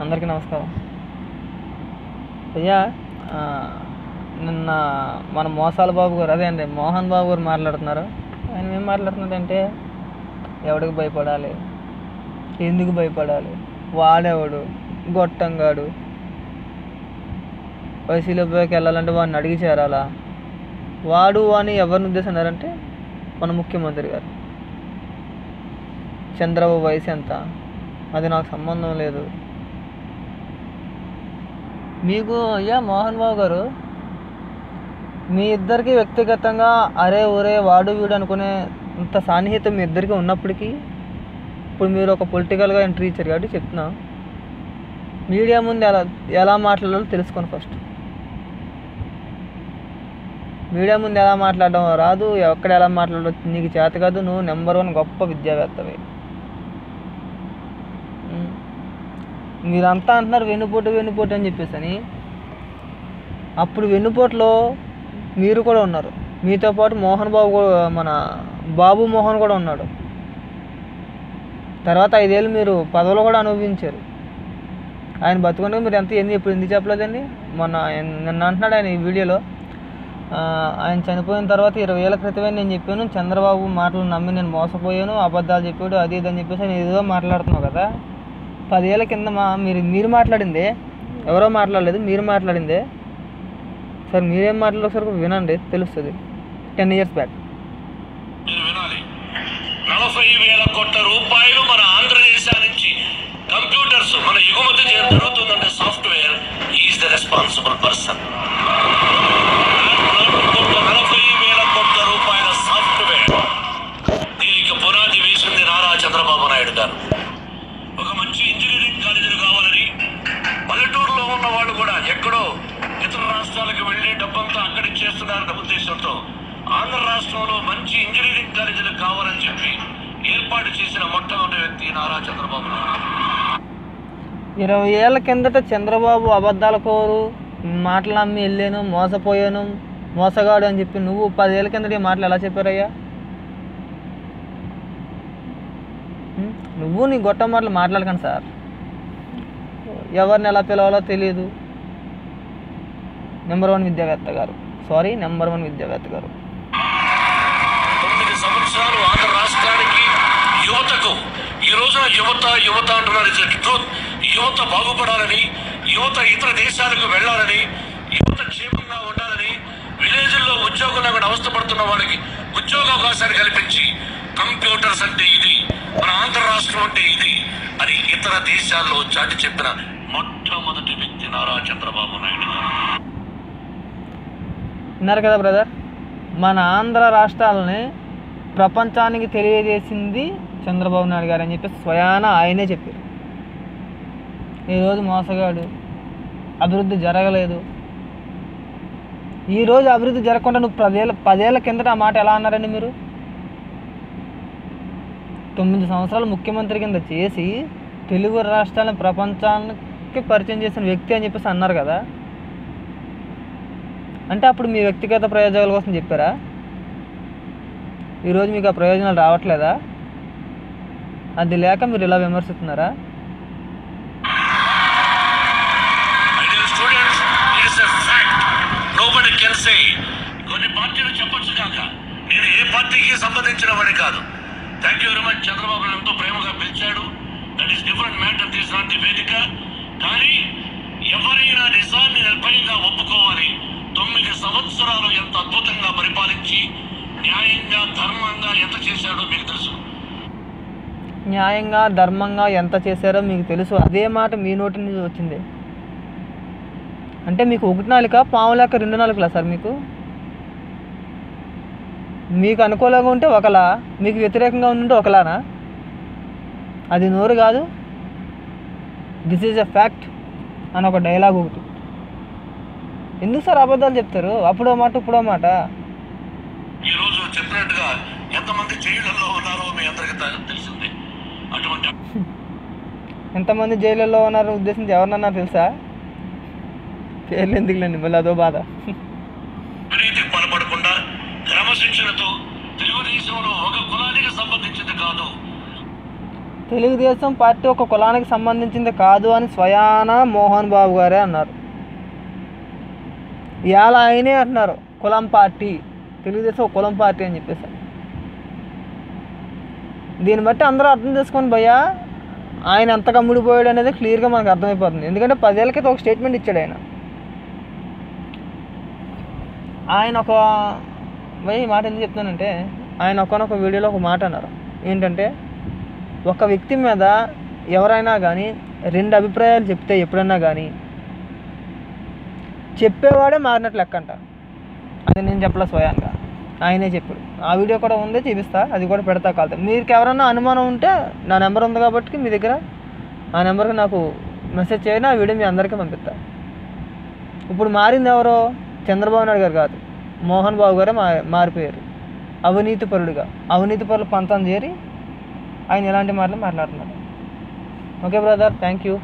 అందరికీ నమస్కారం. అయ్యా నిన్న మన మోసాల బాబు గారు అదే అండి మోహన్ బాబు గారు మాట్లాడుతున్నారు. ఆయన ఏం మాట్లాడుతున్నాడంటే ఎవడికి భయపడాలి? ఎందుకు భయపడాలి? వాడెవడు? గొట్టంగాడు. వైసీలోకి వెళ్ళాలంటే వాడిని అడిగి చేరాలా? వాడు అని ఎవరిని ఉద్దేశిస్తున్నారంటే మన ముఖ్యమంత్రి గారు. చంద్రబాబు వయసు ఎంత? అది నాకు సంబంధం లేదు. మీకు అయ్యా మోహన్ బాబు గారు? మీ ఇద్దరికి వ్యక్తిగతంగా అరే ఒరే వాడు వీడు అనుకునే అంత సాన్నిహితం మీ ఇద్దరికి ఉన్నప్పటికీ ఇప్పుడు మీరు ఒక పొలిటికల్గా ఎంట్రీ ఇచ్చారు కాబట్టి చెప్తున్నా. మీడియా ముందు ఎలా ఎలా మాట్లాడాలో తెలుసుకోండి ఫస్ట్. మీడియా ముందు ఎలా మాట్లాడడం రాదు ఎక్కడ ఎలా మాట్లాడడం నీకు చేత కాదు నువ్వు నెంబర్ వన్ గొప్ప విద్యావేత్తవి. మీరంతా అంటున్నారు వెన్నుపోటు వెన్నుపోటు అని చెప్పేసి అని అప్పుడు వెన్నుపోటులో మీరు కూడా ఉన్నారు. మీతో పాటు మోహన్ బాబు కూడా మన బాబు మోహన్ కూడా ఉన్నాడు. తర్వాత ఐదేళ్ళు మీరు పదవులు కూడా అనుభవించారు. ఆయన బతుకుంటే మీరు ఎంత ఎందుకు ఇప్పుడు ఎందుకు చెప్పలేదండి? మొన్న నిన్న అంటున్నాడు ఆయన ఈ వీడియోలో. ఆయన చనిపోయిన తర్వాత ఇరవై ఏళ్ళ క్రితమే నేను చెప్పాను చంద్రబాబు మాటలు నమ్మి నేను మోసపోయాను అబద్ధాలు చెప్పాడు అది ఇది అని చెప్పేసి నేను ఏదో మాట్లాడుతున్నావు కదా. పదేళ్ళ కింద మా మీరు మీరు మాట్లాడింది. ఎవరో మాట్లాడలేదు మీరు మాట్లాడిందే. సార్ మీరేం మాట్లాడారు సార్ వినండి తెలుస్తుంది. Ten years back. నలభై వేల కోట్ల రూపాయలు మన ఆంధ్రదేశ నుంచి కంప్యూటర్స్ మన ఎగుమతి చే- జరుగుతుందంటే software is the responsible person. రాష్ట్రాలకు వెళ్ళి డబ్బంతా అక్కడ ఇచ్చేస్తున్నారన్న ఉద్దేశంతో ఆంధ్ర రాష్ట్రంలో మంచి ఇంజనీరింగ్ కాలేజీలు కావాలని చెప్పి ఏర్పాటు చేసిన మొట్టమొదటి వ్యక్తి నారా చంద్రబాబు ఇరవై ఏళ్ళ కిందట చంద్రబాబు అబద్ధాల కోరు మాటలు అమ్మి వెళ్ళాను మోసపోయాను మోసగాడు అని చెప్పి నువ్వు పదేళ్ళ కిందట ఈ మాటలు ఎలా చెప్పారయ్యా? నువ్వు నీ గొట్ట మాటలు మాట్లాడకండి సార్. ఎవరిని ఎలా పిలవాలో తెలియదు నెంబర్ వన్ విద్యావేత్త గారు. సారీ నెంబర్ వన్ విద్యావేత్త గారు. తొమ్మిది సంవత్సరాలు ఆంధ్ర రాష్ట్రానికి యువతకు ఈ రోజున యువత యువత అంటున్నారు ఇట్స్ ట్రూత్. యువత బాగుపడాలని యువత ఇతర దేశాలకు వెళ్ళాలని యువత క్షేమంగా ఉండాలని విలేజ్ల్లో ఉద్యోగం లేకుండా అవస్థపడుతున్న వాళ్ళకి ఉద్యోగ అవకాశాలు కల్పించి కంప్యూటర్స్ అంటే ఇది మన ఆంధ్ర రాష్ట్రం అంటే ఇది అని ఇతర దేశాల్లో చాటి చెప్పిన మొట్టమొదటి వ్యక్తి నారా చంద్రబాబు నాయుడు గారు. విన్నారు కదా బ్రదర్ మన ఆంధ్ర రాష్ట్రాలని ప్రపంచానికి తెలియజేసింది చంద్రబాబు నాయుడు గారు అని చెప్పి స్వయాన ఆయనే చెప్పారు. ఈరోజు మోసగాడు అభివృద్ధి జరగలేదు. ఈరోజు అభివృద్ధి జరగకుండా నువ్వు పదేళ్ళ పదేళ్ళ కిందట ఆ మాట ఎలా అన్నారండి మీరు? తొమ్మిది సంవత్సరాలు ముఖ్యమంత్రి కింద చేసి తెలుగు రాష్ట్రాలను ప్రపంచానికి పరిచయం చేసిన వ్యక్తి అని చెప్పేసి అన్నారు కదా. అంటే అప్పుడు మీ వ్యక్తిగత ప్రయోజనాల కోసం చెప్పారా? ఈరోజు మీకు ఆ ప్రయోజనాలు రావట్లేదా? అది లేక మీరు ఇలా విమర్శిస్తున్నారా? కొన్ని పార్టీలు చెప్పొచ్చు కాక. నేను ఏ పార్టీకి సంబంధించిన వాడి కాదు. Thank you very much Chandrababu ఎంతో ప్రేమగా పిలిచాడు. That is different matter this వేదిక. కానీ ఎవరైనా నిజాన్ని నిర్భయంగా ఒప్పుకోవాలి. సంవత్సరాలు ఎంత అద్భుతంగా పరిపాలించి న్యాయంగా ధర్మంగా ఎంత చేశాడో మీకు తెలుసు. న్యాయంగా ధర్మంగా ఎంత చేశారో మీకు తెలుసు. అదే మాట మీ నోటి నుంచి వచ్చింది. అంటే మీకు ఒకటి నాలుక పాము లేక రెండు నాలుకలా సార్ మీకు? మీకు అనుకూలంగా ఉంటే ఒకలా మీకు వ్యతిరేకంగా ఉంటే ఒకలానా? అది నోరు కాదు. దిస్ ఈజ్ ఎ ఫ్యాక్ట్ అని ఒక డైలాగ్ ఒకటి. ఎందుకు సార్ అబద్ధాలు చెప్తారు? అప్పుడో మాట ఇప్పుడో మాట? ఈ రోజు చెప్పినట్టుగా ఎంతమంది జైళ్ళల్లో ఉన్నారో మీ అందరికీ తెలిసిందే. అటువంటి ఎంతమంది జైళ్ళల్లో ఉన్నారో ఉద్దేశించి ఎవరినన్నా తెలుసా? పేర్లు ఎందుకులేండి? మళ్ళీ అదో బాధ. అవినీతికి పాల్పడకుండా క్రమశిక్షణతో తెలుగుదేశంలో ఒక కులానికి సంబంధించింది కాదు. తెలుగుదేశం పార్టీ ఒక కులానికి సంబంధించింది కాదు అని స్వయాన మోహన్ బాబు గారే అన్నారు. ఇవాళ ఆయనే అంటున్నారు కులం పార్టీ తెలుగుదేశం ఒక కులం పార్టీ అని చెప్పేసి. దీన్ని బట్టి అందరూ అర్థం చేసుకోండి భయ్యా ఆయన ఎంత కమ్ముడిపోయాడు అనేది క్లియర్గా మనకు అర్థమైపోతుంది. ఎందుకంటే పదేళ్ళ క్రితం ఒక స్టేట్మెంట్ ఇచ్చాడు ఆయన. ఆయన ఒక భయ్ ఈ మాట ఎందుకు చెప్తానంటే ఆయన ఒకనొక వీడియోలో ఒక మాట అన్నారు. ఏంటంటే ఒక వ్యక్తి మీద ఎవరైనా కానీ రెండు అభిప్రాయాలు చెప్తే ఎప్పుడైనా కానీ చెప్పేవాడే మారినట్లు లెక్క అంట. అది నేను చెప్పలే స్వయంగా. ఆయనే చెప్పాడు. ఆ వీడియో కూడా ఉంది చూపిస్తా. అది కూడా పెడతా కాదు మీకు ఎవరన్నా అనుమానం ఉంటే నా నెంబర్ ఉంది కాబట్టి మీ దగ్గర ఆ నెంబర్కి నాకు మెసేజ్ చేయండి ఆ వీడియో మీ అందరికీ పంపిస్తా. ఇప్పుడు మారింది ఎవరో? చంద్రబాబు నాయుడు గారు కాదు. మోహన్ బాబు గారే మా మారిపోయారు. అవినీతి పరుడుగా. అవినీతి పరులు పంతం చేరి ఆయన ఇలాంటి మాటలు మాట్లాడుతున్నారు ఓకే బ్రదర్ థ్యాంక్ యూ